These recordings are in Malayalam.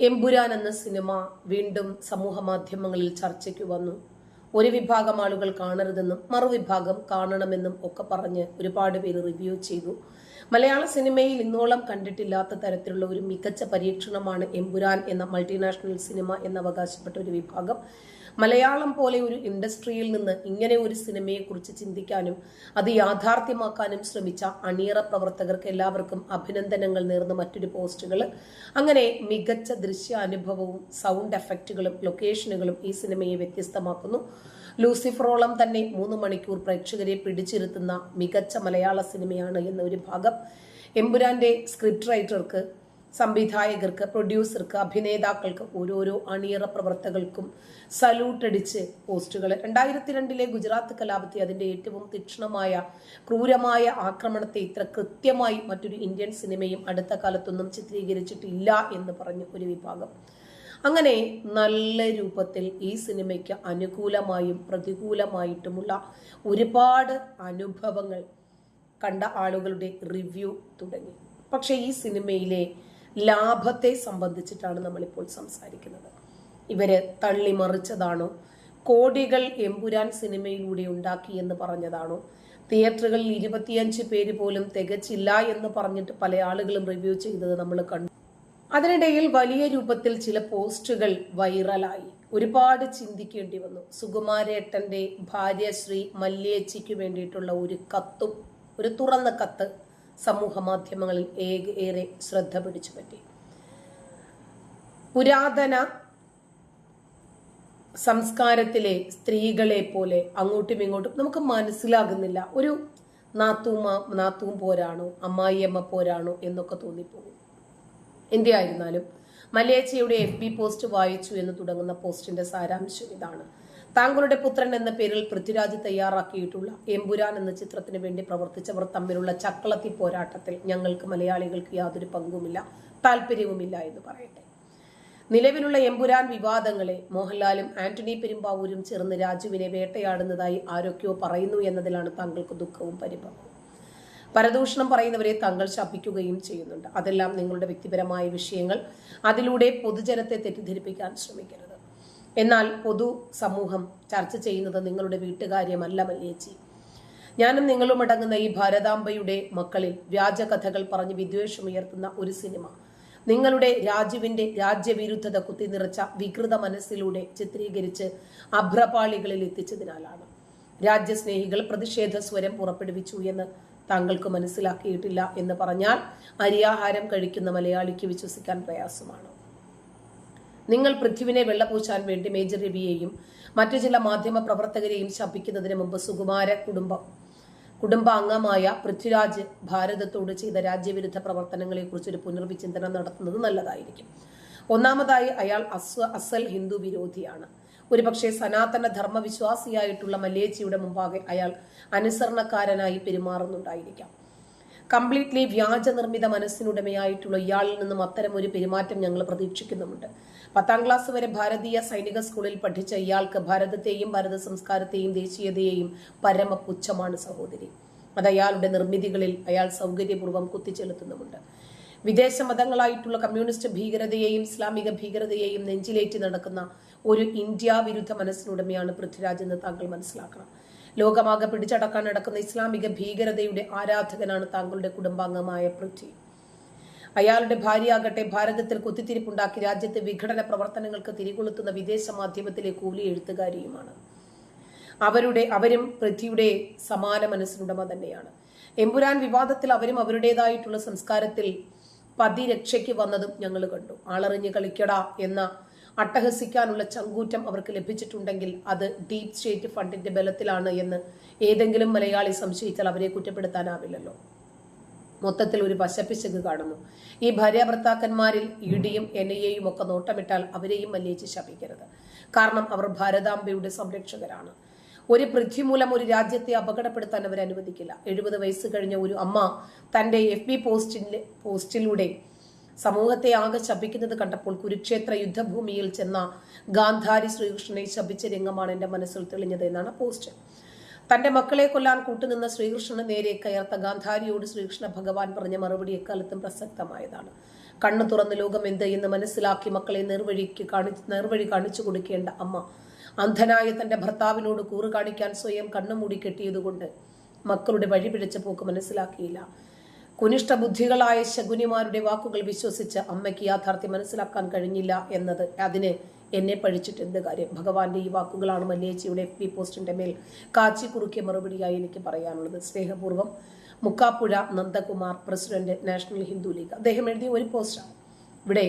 എമ്പുരാൻ എന്ന സിനിമ വീണ്ടും സമൂഹ മാധ്യമങ്ങളിൽ ചർച്ചയ്ക്ക് വന്നു. ഒരു വിഭാഗം ആളുകൾ കാണരുതെന്നും മറുവിഭാഗം കാണണമെന്നും ഒക്കെ പറഞ്ഞ് ഒരുപാട് പേര് റിവ്യൂ ചെയ്തു. മലയാള സിനിമയിൽ ഇന്നോളം കണ്ടിട്ടില്ലാത്ത തരത്തിലുള്ള ഒരു മികച്ച പരീക്ഷണമാണ് എമ്പുരാൻ എന്ന മൾട്ടിനാഷണൽ സിനിമ എന്ന് അവകാശപ്പെട്ട ഒരു വിഭാഗം. മലയാളം പോലെ ഒരു ഇൻഡസ്ട്രിയിൽ നിന്ന് ഇങ്ങനെ ഒരു സിനിമയെക്കുറിച്ച് ചിന്തിക്കാനും അത് യാഥാർത്ഥ്യമാക്കാനും ശ്രമിച്ച അണിയറ പ്രവർത്തകർക്ക് എല്ലാവർക്കും അഭിനന്ദനങ്ങൾ നേർന്ന മറ്റൊരു പോസ്റ്റുകൾ അങ്ങനെ മികച്ച ദൃശ്യാനുഭവവും സൗണ്ട് എഫക്റ്റുകളും ലൊക്കേഷനുകളും ഈ സിനിമയെ വ്യത്യസ്തമാക്കുന്നു. ലൂസിഫറോളം തന്നെ മൂന്ന് മണിക്കൂർ പ്രേക്ഷകരെ പിടിച്ചിരുത്തുന്ന മികച്ച മലയാള സിനിമയാണ് എന്ന ഒരു ഭാഗം. എമ്പുരാന്റെ സ്ക്രിപ്റ്റ് റൈറ്റർക്ക് സംവിധായകർക്ക് പ്രൊഡ്യൂസർക്ക് അഭിനേതാക്കൾക്ക് ഓരോരോ അണിയറ പ്രവർത്തകർക്കും സല്യൂട്ട് അടിച്ച് പോസ്റ്റുകൾ രണ്ടായിരത്തി രണ്ടിലെ ഗുജറാത്ത് കലാപത്തെ അതിന്റെ ഏറ്റവും തീക്ഷ്ണമായ ക്രൂരമായ ആക്രമണത്തെ ഇത്ര കൃത്യമായി മറ്റൊരു ഇന്ത്യൻ സിനിമയും അടുത്ത കാലത്തൊന്നും ചിത്രീകരിച്ചിട്ടില്ല എന്ന് പറഞ്ഞു ഒരു വിഭാഗം. അങ്ങനെ നല്ല രൂപത്തിൽ ഈ സിനിമയ്ക്ക് അനുകൂലമായും പ്രതികൂലമായിട്ടുമുള്ള ഒരുപാട് അനുഭവങ്ങൾ കണ്ട ആളുകളുടെ റിവ്യൂ തുടങ്ങി. പക്ഷേ ഈ സിനിമയിലെ ലാഭത്തെ സംബന്ധിച്ചിട്ടാണ് നമ്മളിപ്പോൾ സംസാരിക്കുന്നത്. ഇവർ തള്ളിമറിച്ചതാണോ? കോടികൾ എമ്പുരാൻ സിനിമയിലൂടെ ഉണ്ടാക്കി എന്ന് പറഞ്ഞതാണോ? തിയേറ്ററുകളിൽ ഇരുപത്തിയഞ്ച് പേര് പോലും തികച്ചില്ല എന്ന് പറഞ്ഞിട്ട് പല ആളുകളും റിവ്യൂ ചെയ്തത് നമ്മൾ കണ്ടു. അതിനിടയിൽ വലിയ രൂപത്തിൽ ചില പോസ്റ്റുകൾ വൈറലായി. ഒരുപാട് ചിന്തിക്കേണ്ടി വന്നു. സുകുമാരേട്ടന്റെ ഭാര്യ ശ്രീ മല്ലിയച്ചിക്ക് വേണ്ടിയിട്ടുള്ള ഒരു കത്തും ഒരു തുറന്ന കത്ത് സമൂഹ മാധ്യമങ്ങളിൽ ഏറെ ശ്രദ്ധ പിടിച്ചു പറ്റി. പുരാതന സംസ്കാരത്തിലെ സ്ത്രീകളെ പോലെ അങ്ങോട്ടും ഇങ്ങോട്ടും നമുക്ക് മനസ്സിലാകുന്നില്ല. ഒരു നാത്തൂമ നാത്തൂം പോരാണോ അമ്മായിയമ്മ പോരാണോ എന്നൊക്കെ തോന്നിപ്പോകും. എന്തിയായിരുന്നാലും മലയച്ചയുടെ എഫ് ബി പോസ്റ്റ് വായിച്ചു എന്ന് തുടങ്ങുന്ന പോസ്റ്റിന്റെ സാരാംശം ഇതാണ്. താങ്കളുടെ പുത്രൻ എന്ന പേരിൽ പൃഥ്വിരാജ് തയ്യാറാക്കിയിട്ടുള്ള എമ്പുരാൻ എന്ന ചിത്രത്തിന് വേണ്ടി പ്രവർത്തിച്ചവർ തമ്മിലുള്ള ചക്കളത്തി പോരാട്ടത്തിൽ ഞങ്ങൾക്ക് മലയാളികൾക്ക് യാതൊരു പങ്കുമില്ല താല്പര്യവുമില്ല എന്ന് പറയട്ടെ. നിലവിലുള്ള എമ്പുരാൻ വിവാദങ്ങളെ മോഹൻലാലും ആന്റണി പെരുമ്പാവൂരും ചേർന്ന് രാജുവിനെ വേട്ടയാടുന്നതായി ആരൊക്കെയോ പറയുന്നു എന്നതിലാണ് താങ്കൾക്ക് ദുഃഖവും പരിഭവവും. പരദൂഷണം പറയുന്നവരെ തങ്ങൾ ശപിക്കുകയും ചെയ്യുന്നുണ്ട്. അതെല്ലാം നിങ്ങളുടെ വ്യക്തിപരമായ വിഷയങ്ങൾ. അതിലൂടെ പൊതുജനത്തെ തെറ്റിദ്ധരിപ്പിക്കാൻ ശ്രമിക്കരുത്. എന്നാൽ പൊതു സമൂഹം ചർച്ച ചെയ്യുന്നത് നിങ്ങളുടെ വീട്ടുകാര്യമല്ല മല്ലേച്ചി. ഞാനും നിങ്ങളും അടങ്ങുന്ന ഈ ഭാരതാംബയുടെ മക്കളിൽ വ്യാജ കഥകൾ പറഞ്ഞ് വിദ്വേഷമുയർത്തുന്ന ഒരു സിനിമ. നിങ്ങളുടെ രാജുവിന്റെ രാജ്യവിരുദ്ധത കുത്തിനിറച്ച വികൃത മനസ്സിലൂടെ ചിത്രീകരിച്ച് അഭ്രപാളികളിൽ എത്തിച്ചതിനാലാണ്. രാജ്യസ്നേഹികൾ പ്രതിഷേധ സ്വരം പുറപ്പെടുവിച്ചു എന്ന് താങ്കൾക്ക് മനസ്സിലാക്കിയിട്ടില്ല എന്ന് പറഞ്ഞാൽ അരിയാഹാരം കഴിക്കുന്ന മലയാളിക്ക് വിശ്വസിക്കാൻ പ്രയാസമാണ്. നിങ്ങൾ പൃഥ്വിനെ വെള്ളപൂശാൻ വേണ്ടി മേജർ രവിയെയും മറ്റു ചില മാധ്യമ പ്രവർത്തകരെയും ശപിക്കുന്നതിന് മുമ്പ് സുകുമാര കുടുംബം കുടുംബാംഗമായ പൃഥ്വിരാജ് ഭാരതത്തോട് ചെയ്ത രാജ്യവിരുദ്ധ പ്രവർത്തനങ്ങളെക്കുറിച്ച് ഒരു പുനർവിചിന്തനം നടത്തുന്നത് നല്ലതായിരിക്കും. ഒന്നാമതായി അയാൾ അസ്വ അസൽ ഹിന്ദു വിരോധിയാണ്. ഒരുപക്ഷെ സനാതന ധർമ്മവിശ്വാസിയായിട്ടുള്ള മല്ലേച്ചിയുടെ മുമ്പാകെ അയാൾ അനുസരണക്കാരനായി പെരുമാറുന്നുണ്ടായിരിക്കാം. കംപ്ലീറ്റ്ലി വ്യാജ നിർമ്മിത മനസ്സിനുടമയായിട്ടുള്ള ഇയാളിൽ നിന്നും അത്തരം ഒരു പെരുമാറ്റം ഞങ്ങൾ പ്രതീക്ഷിക്കുന്നുമുണ്ട്. പത്താം ക്ലാസ് വരെ ഭാരതീയ സൈനിക സ്കൂളിൽ പഠിച്ച ഇയാൾക്ക് ഭാരതത്തെയും ഭാരത സംസ്കാരത്തെയും ദേശീയതയെയും പരമപുച്ഛമാണ് സഹോദരി. അത് അയാളുടെ നിർമ്മിതികളിൽ അയാൾ സൗകര്യപൂർവം കുത്തിച്ചെലുത്തുന്നുമുണ്ട് വിദേശ മതങ്ങളായിട്ടുള്ള കമ്മ്യൂണിസ്റ്റ് ഭീകരതയെയും ഇസ്ലാമിക ഭീകരതയെയും നെഞ്ചിലേറ്റി നടക്കുന്ന ഒരു ഇന്ത്യ വിരുദ്ധ മനസ്സിനുടമയാണ് പൃഥ്വിരാജ് എന്ന് താങ്കൾ മനസ്സിലാക്കണം. ലോകമാകെ പിടിച്ചടക്കാൻ നടക്കുന്ന ഇസ്ലാമിക ഭീകരതയുടെ ആരാധകനാണ് താങ്കളുടെ കുടുംബാംഗമായ പൃഥ്വി. അയാളുടെ ഭാര്യയാകട്ടെ ഭാരതത്തിൽ കുത്തിത്തിരിപ്പുണ്ടാക്കി രാജ്യത്തെ വിഘടന പ്രവർത്തനങ്ങൾക്ക് തിരികൊളുത്തുന്ന വിദേശ മാധ്യമത്തിലെ കൂലി എഴുത്തുകാരിയുമാണ്. അവരുടെ അവരും പൃഥ്വിയുടെ സമാന മനസ്സിനുടമ തന്നെയാണ്. എമ്പുരാൻ വിവാദത്തിൽ അവരും അവരുടേതായിട്ടുള്ള സംസ്കാരത്തിൽ പതിരക്ഷയ്ക്ക് വന്നതും ഞങ്ങൾ കണ്ടു. ആളറിഞ്ഞ് കളിക്കടാ എന്ന അട്ടഹസിക്കാനുള്ള ചങ്കൂറ്റം അവർക്ക് ലഭിച്ചിട്ടുണ്ടെങ്കിൽ അത് ഡീപ് സ്റ്റേറ്റ് ഫണ്ടിന്റെ ബലത്തിലാണ് എന്ന് ഏതെങ്കിലും മലയാളി സംശയിച്ചാൽ അവരെ കുറ്റപ്പെടുത്താനാവില്ലല്ലോ. മൊത്തത്തിൽ ഒരു വശപ്പിശക് കാണുന്നു. ഈ ഭാര്യാഭർത്താക്കന്മാരിൽ ഭർത്താക്കന്മാരിൽ എൻ ഐ എയും ഒക്കെ നോട്ടമിട്ടാൽ അവരെയും മല്ലിയേച്ച് ശപിക്കരുത്. കാരണം അവർ ഭാരതാംബയുടെ സംരക്ഷകരാണ്. ഒരു പൃഥ്വി മൂലം ഒരു രാജ്യത്തെ അപകടപ്പെടുത്താൻ അവർ അനുവദിക്കില്ല. എഴുപത് വയസ്സ് കഴിഞ്ഞ ഒരു അമ്മ തന്റെ എഫ് ബി പോസ്റ്റിലെ പോസ്റ്റിലൂടെ സമൂഹത്തെ ആകെ ശപിക്കുന്നത് കണ്ടപ്പോൾ കുരുക്ഷേത്ര യുദ്ധഭൂമിയിൽ ചെന്ന ഗാന്ധാരി ശ്രീകൃഷ്ണനെ ശപിച്ച രംഗമാണ് എന്റെ മനസ്സിൽ തെളിഞ്ഞത് എന്നാണ് പോസ്റ്റ്. തന്റെ മക്കളെ കൊല്ലാൻ കൂട്ടുനിന്ന ശ്രീകൃഷ്ണന് നേരെ കയർത്ത ഗാന്ധാരിയോട് ശ്രീകൃഷ്ണ ഭഗവാൻ പറഞ്ഞ മറുപടി എക്കാലത്തും പ്രസക്തമായതാണ്. കണ്ണു തുറന്ന് ലോകം എന്ത് എന്ന് മനസ്സിലാക്കി മക്കളെ നേർവഴിക്ക് കാണി നേർവഴി കാണിച്ചു കൊടുക്കേണ്ട അമ്മ അന്ധനായ തന്റെ ഭർത്താവിനോട് കൂറ് കാണിക്കാൻ സ്വയം കണ്ണുമൂടി കെട്ടിയതുകൊണ്ട് മക്കളുടെ വഴി പിഴച്ച പോക്ക് മനസ്സിലാക്കിയില്ല. കുനിഷ്ഠ ബുദ്ധികളായ ശകുനിമാരുടെ വാക്കുകൾ വിശ്വസിച്ച് അമ്മയ്ക്ക് യാഥാർത്ഥ്യം മനസ്സിലാക്കാൻ കഴിഞ്ഞില്ല എന്നത് അതിന് എന്നെ പഴിച്ചിട്ട് എന്ത് കാര്യം? ഭഗവാന്റെ ഈ വാക്കുകളാണ് മല്ലേച്ചിയുടെ എഫ് ബി പോസ്റ്റിന്റെ മേൽ കാച്ചി കുറുക്കിയ മറുപടിയായി എനിക്ക് പറയാനുള്ളത്. സ്നേഹപൂർവം Mukkappuzha Nandakumar president national Hindu league. അദ്ദേഹം എഴുതിയ ഒരു പോസ്റ്റാണ്. ഇവിടെ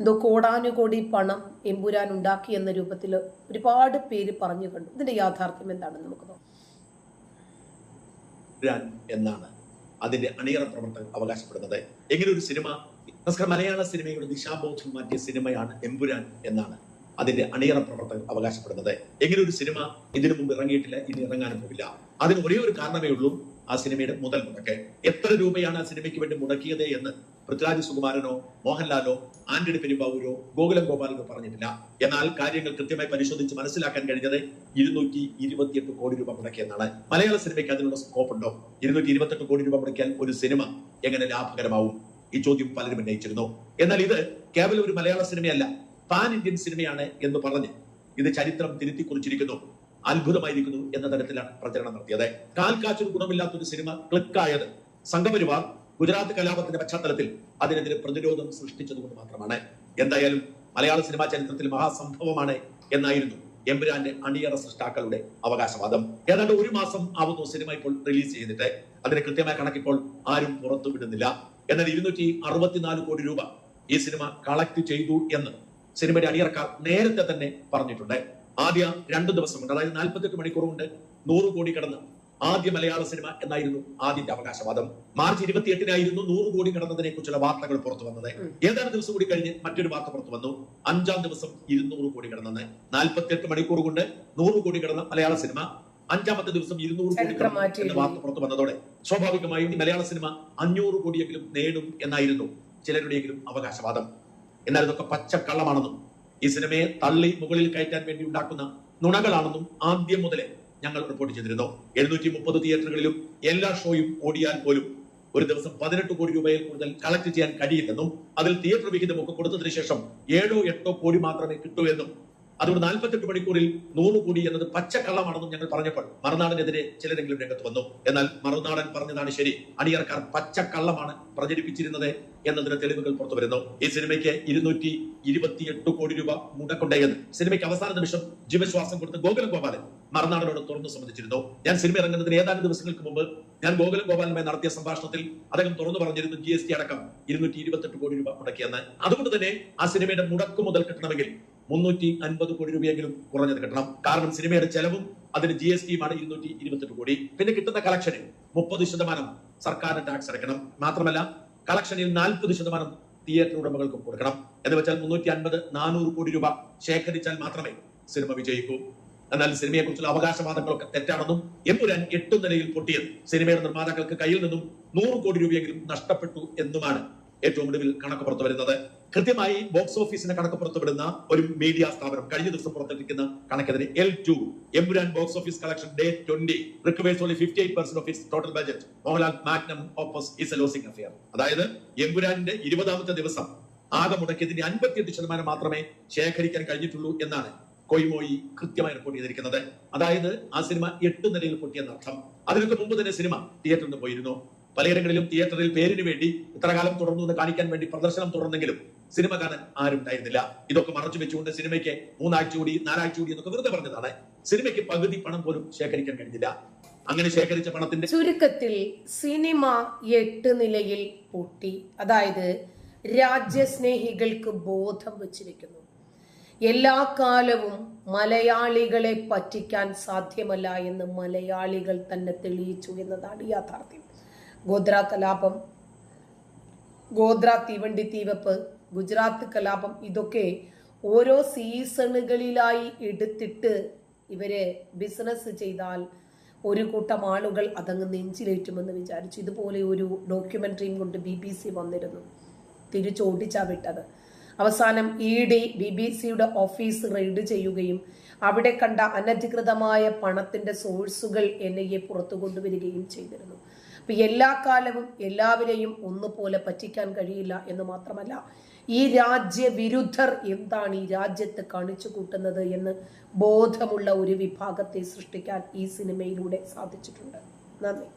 എന്തോ കോടാനുകോടി പണം എമ്പുരാൻ ഉണ്ടാക്കി എന്ന രൂപത്തിൽ ഒരുപാട് പേര് പറഞ്ഞു കണ്ടു. ഇതിന്റെ യാഥാർത്ഥ്യം എന്താണെന്ന് നമുക്ക് നോക്കാം. എന്നാണ് അതിന്റെ അണിയറ പ്രവർത്തകർ അവകാശപ്പെടുന്നത്. എങ്ങനെ ഒരു സിനിമ? നമസ്കാരം. മലയാള സിനിമയുടെ ദിശാബോധം മാറ്റിയ സിനിമയാണ് എമ്പുരാൻ എന്നാണ് അതിന്റെ അണിയറ പ്രവർത്തകർ അവകാശപ്പെടുന്നത്. എങ്ങനെ ഒരു സിനിമ? ഇതിനു മുമ്പ് ഇറങ്ങിയിട്ടില്ല ഇനി ഇറങ്ങാനും പോകില്ല അതിന് ഒരേ ഒരു കാരണമേ ഉള്ളൂ ആ സിനിമയുടെ മുതൽ മുടക്ക്. എത്ര രൂപയാണ് ആ സിനിമയ്ക്ക് വേണ്ടി മുടക്കിയത് എന്ന് പൃഥ്വിരാജ് സുകുമാരനോ മോഹൻലാലോ ആന്റണി പെരുമ്പാവൂരോ ഗോകുലം ഗോപാലനോ പറഞ്ഞിട്ടില്ല. എന്നാൽ കാര്യങ്ങൾ കൃത്യമായി പരിശോധിച്ച് മനസ്സിലാക്കാൻ കഴിഞ്ഞത് ഇരുന്നൂറ്റി ഇരുപത്തിയെട്ട് കോടി രൂപ മുടക്കിയെന്നാണ്. മലയാള സിനിമയ്ക്ക് അതിനുള്ള സ്കോപ്പ് ഉണ്ടോ ഇരുന്നൂറ്റി ഇരുപത്തെട്ട് കോടി രൂപ മുടക്കിയാൽ ഒരു സിനിമ എങ്ങനെ ലാഭകരമാവും? ഈ ചോദ്യം പലരും ഉന്നയിച്ചിരുന്നു. എന്നാൽ ഇത് കേവലം ഒരു മലയാള സിനിമയല്ല പാൻ ഇന്ത്യൻ സിനിമയാണ് എന്ന് പറഞ്ഞ് ഇത് ചരിത്രം തിരുത്തി കുറിച്ചിരിക്കുന്നു അത്ഭുതമായിരിക്കുന്നു എന്ന തരത്തിലാണ് പ്രചരണം നടത്തിയത്. കാൽക്കാച്ചൊരു ഗുണമില്ലാത്തൊരു സിനിമ ക്ലിക്കായത് സംഘപരിവാർ ഗുജറാത്ത് കലാപത്തിന്റെ പശ്ചാത്തലത്തിൽ അതിനെതിരെ പ്രതിരോധം സൃഷ്ടിച്ചതുകൊണ്ട് മാത്രമാണ്. എന്തായാലും മലയാള സിനിമാ ചരിത്രത്തിൽ മഹാസംഭവമാണ് എന്നായിരുന്നു എമ്പുരാന്റെ അണിയറ സൃഷ്ടാക്കളുടെ അവകാശവാദം. ഏതാണ്ട് ഒരു മാസം ആവുന്നു സിനിമ ഇപ്പോൾ റിലീസ് ചെയ്തിട്ട്. അതിന് കൃത്യമായ കണക്കിപ്പോൾ ആരും പുറത്തുവിടുന്നില്ല എന്നാൽ ഇരുന്നൂറ്റി അറുപത്തിനാല് കോടി രൂപ ഈ സിനിമ കളക്ട് ചെയ്തു എന്ന് സിനിമയുടെ അണിയറക്കാർ നേരത്തെ തന്നെ പറഞ്ഞിട്ടുണ്ട്. ആദ്യ രണ്ടു ദിവസം കൊണ്ട് അതായത് നാൽപ്പത്തെട്ട് മണിക്കൂർ കൊണ്ട് നൂറ് കോടി കടന്ന് ആദ്യ മലയാള സിനിമ എന്നായിരുന്നു ആദ്യത്തെ അവകാശവാദം. മാർച്ച് ഇരുപത്തിയെട്ടിനായിരുന്നു നൂറ് കോടി കടന്നതിനെ കുറിച്ചുള്ള വാർത്തകൾ പുറത്തു വന്നത്. ഏതാനും ദിവസം കൂടി കഴിഞ്ഞ് മറ്റൊരു വാർത്ത പുറത്തു വന്നു. അഞ്ചാം ദിവസം ഇരുന്നൂറ് കോടി കടന്നെന്ന് നാല്പത്തിയെട്ട് മണിക്കൂർ കൊണ്ട് നൂറ് കോടി കടന്ന മലയാള സിനിമ. അഞ്ചാമത്തെ ദിവസം ഇരുന്നൂറ് കോടി എന്ന വാർത്ത പുറത്തു വന്നതോടെ സ്വാഭാവികമായും മലയാള സിനിമ അഞ്ഞൂറ് കോടിയെങ്കിലും നേടും എന്നായിരുന്നു ചിലരുടെയെങ്കിലും അവകാശവാദം. എന്നാൽ ഇതൊക്കെ പച്ചക്കള്ളമാണെന്നും ഈ സിനിമയെ തള്ളി മുകളിൽ കയറ്റാൻ വേണ്ടി ഉണ്ടാക്കുന്ന നുണകളാണെന്നും ആദ്യം മുതലേ ഞങ്ങൾ റിപ്പോർട്ട് ചെയ്തിരുന്നു. എഴുന്നൂറ്റി മുപ്പത് തിയേറ്ററുകളിലും എല്ലാ ഷോയും ഓടിയാൽ പോലും ഒരു ദിവസം പതിനെട്ട് കോടി രൂപയിൽ കൂടുതൽ കളക്ട് ചെയ്യാൻ കഴിയില്ലെന്നും അതിൽ തിയേറ്റർ വിഹിതമൊക്കെ കൊടുത്തതിന് ശേഷം ഏഴോ എട്ടോ കോടി മാത്രമേ കിട്ടൂ എന്നും അതുകൊണ്ട് നാൽപ്പത്തെട്ട് മണിക്കൂറിൽ നൂറ് കോടി എന്നത് പച്ചക്കള്ളമാണെന്നും ഞങ്ങൾ പറഞ്ഞപ്പോൾ മറുനാടനെതിരെ ചിലരെങ്കിലും രംഗത്ത് വന്നു. എന്നാൽ മറുനാടൻ പറഞ്ഞതാണ് ശരി. അണിയർക്കാർ പച്ചക്കള്ളമാണ് പ്രചരിപ്പിച്ചിരുന്നത് എന്നതിന് തെളിവുകൾ പുറത്തു വരുന്നു. ഈ സിനിമയ്ക്ക് ഇരുന്നൂറ്റി ഇരുപത്തിയെട്ട് കോടി രൂപ മുടക്കുണ്ടായെന്ന് സിനിമയ്ക്ക് അവസാന നിമിഷം ജീവശ്വാസം കൊടുത്ത ഗോകുലം ഗോപാലൻ മറുനാടനോട് തുറന്നു സംബന്ധിച്ചിരുന്നു ഞാൻ സിനിമ ഇറങ്ങുന്നതിന് ഏതാനും ദിവസങ്ങൾക്ക് മുമ്പ് ഞാൻ ഗോകുലം ഗോപാലനുമായി നടത്തിയ സംഭാഷണത്തിൽ അദ്ദേഹം തുറന്നു പറഞ്ഞിരുന്നു ജി എസ് ടി അടക്കം ഇരുന്നൂറ്റി ഇരുപത്തെട്ട് കോടി രൂപ മുടക്കിയെന്ന്. അതുകൊണ്ട് തന്നെ ആ സിനിമയുടെ മുടക്കു മുതൽ കിട്ടണമെങ്കിൽ മുന്നൂറ്റി അൻപത് കോടി രൂപയെങ്കിലും കുറഞ്ഞത് കിട്ടണം. കാരണം സിനിമയുടെ ചെലവും അതിന് ജി എസ് ടിയുമാണ് ഇരുന്നൂറ്റി ഇരുപത്തെട്ട് കോടി. പിന്നെ കിട്ടുന്ന കളക്ഷനിൽ മുപ്പത് ശതമാനം സർക്കാരിന് ടാക്സ് അടയ്ക്കണം. മാത്രമല്ല കളക്ഷനിൽ നാൽപ്പത് ശതമാനം തിയേറ്റർ ഉടമകൾക്കും കൊടുക്കണം. എന്ന് വെച്ചാൽ മുന്നൂറ്റി അൻപത് നാനൂറ് കോടി രൂപ ശേഖരിച്ചാൽ മാത്രമേ സിനിമ വിജയിക്കൂ. എന്നാൽ സിനിമയെ കുറിച്ചുള്ള അവകാശവാദങ്ങളൊക്കെ തെറ്റാണെന്നും എമ്പുരാൻ എട്ടു നിലയിൽ പൊട്ടിയത് സിനിമയുടെ നിർമ്മാതാക്കൾക്ക് കയ്യിൽ നിന്നും നൂറ് കോടി രൂപയെങ്കിലും നഷ്ടപ്പെട്ടു എന്നുമാണ് ഏറ്റവും ഒടുവിൽ കണക്ക് പുറത്തു വരുന്നത്. കൃത്യമായി ബോക്സ് ഓഫീസിന്റെ കണക്ക് പുറത്തുവിടുന്ന ഒരു മീഡിയ സ്ഥാപനം കഴിഞ്ഞ ദിവസം പുറത്തിരിക്കുന്ന കണക്കെതിരെ L two Empuraan box office collection day twenty recovers only fifty eight percent of its total budget Mohanlal magnum opus is a losing affair അതായത് എംപുരാന്റെ ഇരുപതാമത്തെ ദിവസം ആകെ മുടക്കിയതിന്റെ അൻപത്തിയെട്ട് ശതമാനം മാത്രമേ ശേഖരിക്കാൻ കഴിഞ്ഞിട്ടുള്ളൂ എന്നാണ് കൊയ്മോയി കൃത്യമായി റിപ്പോർട്ട് ചെയ്തിരിക്കുന്നത്. അതായത് ആ സിനിമ എട്ട് നിലയിൽ പൊട്ടിയെന്ന അർത്ഥം അതിനൊക്കെ മുമ്പ് തന്നെ സിനിമ തിയേറ്ററിൽ നിന്ന് പോയിരുന്നു. പലയിടങ്ങളിലും തിയേറ്ററിൽ പേരിന് വേണ്ടി ഇത്ര കാലം തുടർന്നു എന്ന് കാണിക്കാൻ വേണ്ടി പ്രദർശനം തുടർന്നെങ്കിലും സിനിമ കാണാൻ ആരും ഉണ്ടായിരുന്നില്ല. ഇതൊക്കെ മറച്ചു വെച്ചുകൊണ്ട് സിനിമയ്ക്ക് മൂന്നാഴ്ച കൂടി നാലാഴ്ച കൂടി എന്നൊക്കെ വെറുതെ പറഞ്ഞതാണ്. സിനിമയ്ക്ക് പകുതി പണം പോലും ശേഖരിക്കാൻ കഴിഞ്ഞില്ല. അങ്ങനെ ശേഖരിച്ച പണത്തിന്റെ ചുരുക്കത്തിൽ സിനിമ എട്ട് നിലയിൽ പൊട്ടി. അതായത് രാജ്യസ്നേഹികൾക്ക് ബോധം വെച്ചിരിക്കുന്നു എല്ലാ കാലവും മലയാളികളെ പറ്റിക്കാൻ സാധ്യമല്ല എന്ന് മലയാളികൾ തന്നെ തെളിയിച്ചു എന്നതാണ് യാഥാർത്ഥ്യം. ഗോദ്ര കലാപം ഗോദ്ര തീവണ്ടി തീവപ്പ് ഗുജറാത്ത് കലാപം ഇതൊക്കെ ഓരോ സീസണുകളിലായി എടുത്തിട്ട് ഇവർ ബിസിനസ് ചെയ്താൽ ഒരു കൂട്ടം ആളുകൾ അതങ്ങ് നെഞ്ചിലേറ്റുമെന്ന് വിചാരിച്ചു. ഇതുപോലെ ഒരു ഡോക്യുമെന്ററിയും കൊണ്ട് ബി ബി സി വന്നിരുന്നു. തിരിച്ചോടിച്ചാ വിട്ടത് അവസാനം ഇ ഡി ബി ബി സിയുടെ ഓഫീസ് റെയ്ഡ് ചെയ്യുകയും അവിടെ കണ്ട അനധികൃതമായ പണത്തിന്റെ സോഴ്സുകൾ എൻ ഐ എ പുറത്തു കൊണ്ടുവരികയും ചെയ്തിരുന്നു. ഇപ്പൊ എല്ലാ കാലവും എല്ലാവരെയും ഒന്നുപോലെ പറ്റിക്കാൻ കഴിയില്ല എന്ന് മാത്രമല്ല ഈ രാജ്യവിരുദ്ധർ എന്താണ് ഈ രാജ്യത്ത് കാണിച്ചു കൂട്ടുന്നത് എന്ന് ബോധമുള്ള ഒരു വിഭാഗത്തെ സൃഷ്ടിക്കാൻ ഈ സിനിമയിലൂടെ സാധിച്ചിട്ടുണ്ട്. നന്ദി.